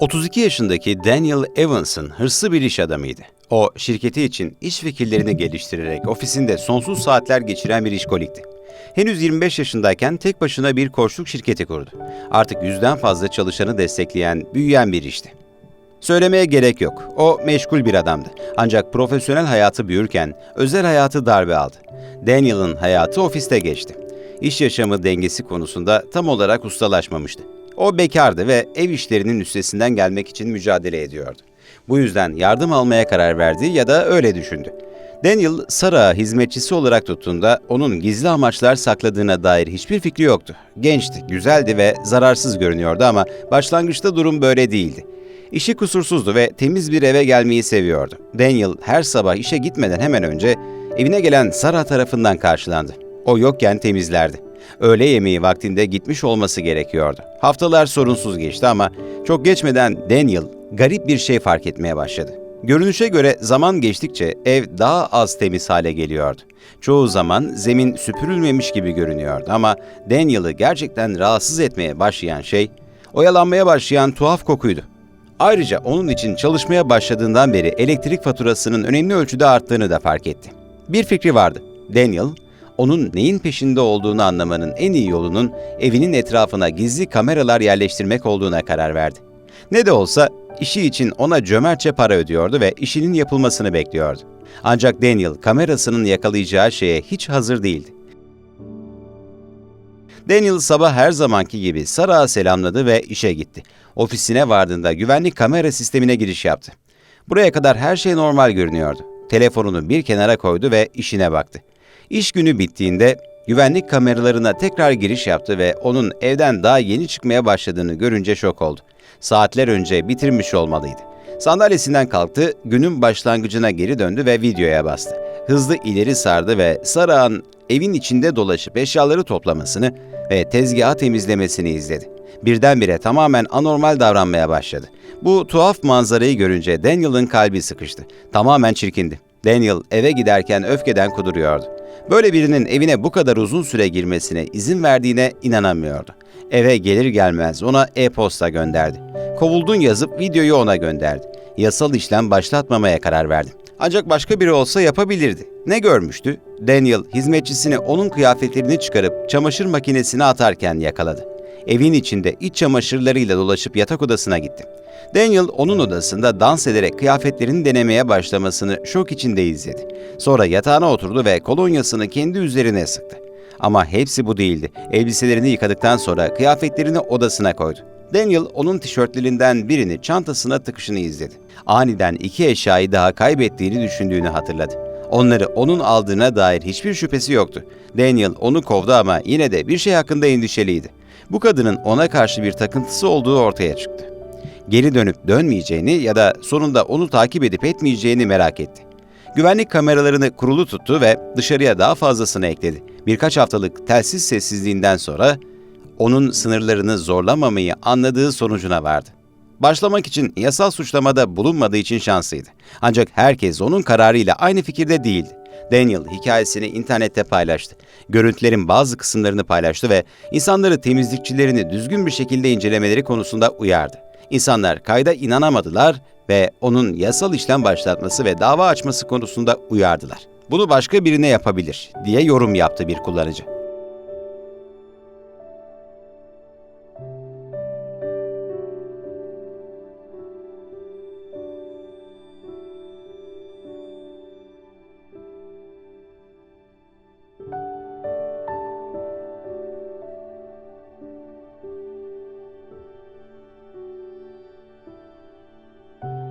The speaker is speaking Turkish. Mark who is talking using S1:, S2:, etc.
S1: 32 yaşındaki Daniel Evans'ın hırslı bir iş adamıydı. O, şirketi için iş fikirlerini geliştirerek ofisinde sonsuz saatler geçiren bir işkolikti. Henüz 25 yaşındayken tek başına bir koçluk şirketi kurdu. Artık yüzden fazla çalışanı destekleyen, büyüyen bir işti. Söylemeye gerek yok. O meşgul bir adamdı. Ancak profesyonel hayatı büyürken özel hayatı darbe aldı. Daniel'ın hayatı ofiste geçti. İş yaşamı dengesi konusunda tam olarak ustalaşmamıştı. O bekardı ve ev işlerinin üstesinden gelmek için mücadele ediyordu. Bu yüzden yardım almaya karar verdi ya da öyle düşündü. Daniel, Sarah'ı hizmetçisi olarak tuttuğunda onun gizli amaçlar sakladığına dair hiçbir fikri yoktu. Gençti, güzeldi ve zararsız görünüyordu ama başlangıçta durum böyle değildi. İşi kusursuzdu ve temiz bir eve gelmeyi seviyordu. Daniel her sabah işe gitmeden hemen önce evine gelen Sarah tarafından karşılandı. O yokken temizlerdi. Öğle yemeği vaktinde gitmiş olması gerekiyordu. Haftalar sorunsuz geçti ama çok geçmeden Daniel garip bir şey fark etmeye başladı. Görünüşe göre zaman geçtikçe ev daha az temiz hale geliyordu. Çoğu zaman zemin süpürülmemiş gibi görünüyordu ama Daniel'ı gerçekten rahatsız etmeye başlayan şey, oyalanmaya başlayan tuhaf kokuydu. Ayrıca onun için çalışmaya başladığından beri elektrik faturasının önemli ölçüde arttığını da fark etti. Bir fikri vardı. Daniel, onun neyin peşinde olduğunu anlamanın en iyi yolunun evinin etrafına gizli kameralar yerleştirmek olduğuna karar verdi. Ne de olsa işi için ona cömertçe para ödüyordu ve işinin yapılmasını bekliyordu. Ancak Daniel kamerasının yakalayacağı şeye hiç hazır değildi. Daniel sabah her zamanki gibi Sarah'a selamladı ve işe gitti. Ofisine vardığında güvenlik kamera sistemine giriş yaptı. Buraya kadar her şey normal görünüyordu. Telefonunu bir kenara koydu ve işine baktı. İş günü bittiğinde güvenlik kameralarına tekrar giriş yaptı ve onun evden daha yeni çıkmaya başladığını görünce şok oldu. Saatler önce bitirmiş olmalıydı. Sandalyesinden kalktı, günün başlangıcına geri döndü ve videoya bastı. Hızlı ileri sardı ve Sarah'ın evin içinde dolaşıp eşyaları toplamasını ve tezgahı temizlemesini izledi. Birdenbire tamamen anormal davranmaya başladı. Bu tuhaf manzarayı görünce Daniel'ın kalbi sıkıştı. Tamamen çirkindi. Daniel eve giderken öfkeden kuduruyordu. Böyle birinin evine bu kadar uzun süre girmesine izin verdiğine inanamıyordu. Eve gelir gelmez ona e-posta gönderdi. Kovuldun yazıp videoyu ona gönderdi. Yasal işlem başlatmamaya karar verdi. Ancak başka biri olsa yapabilirdi. Ne görmüştü? Daniel hizmetçisini onun kıyafetlerini çıkarıp çamaşır makinesine atarken yakaladı. Evin içinde iç çamaşırlarıyla dolaşıp yatak odasına gitti. Daniel onun odasında dans ederek kıyafetlerini denemeye başlamasını şok içinde izledi. Sonra yatağına oturdu ve kolonyasını kendi üzerine sıktı. Ama hepsi bu değildi. Elbiselerini yıkadıktan sonra kıyafetlerini odasına koydu. Daniel onun tişörtlerinden birini çantasına tıkışını izledi. Aniden iki eşyayı daha kaybettiğini düşündüğünü hatırladı. Onları onun aldığına dair hiçbir şüphesi yoktu. Daniel onu kovdu ama yine de bir şey hakkında endişeliydi. Bu kadının ona karşı bir takıntısı olduğu ortaya çıktı. Geri dönüp dönmeyeceğini ya da sonunda onu takip edip etmeyeceğini merak etti. Güvenlik kameralarını kurulu tuttu ve dışarıya daha fazlasını ekledi. Birkaç haftalık telsiz sessizliğinden sonra onun sınırlarını zorlamamayı anladığı sonucuna vardı. Başlamak için yasal suçlamada bulunmadığı için şanslıydı. Ancak herkes onun kararıyla aynı fikirde değildi. Daniel hikayesini internette paylaştı. Görüntülerin bazı kısımlarını paylaştı ve insanları temizlikçilerini düzgün bir şekilde incelemeleri konusunda uyardı. İnsanlar kayda inanamadılar ve onun yasal işlem başlatması ve dava açması konusunda uyardılar. Bunu başka birine yapabilir diye yorum yaptı bir kullanıcı.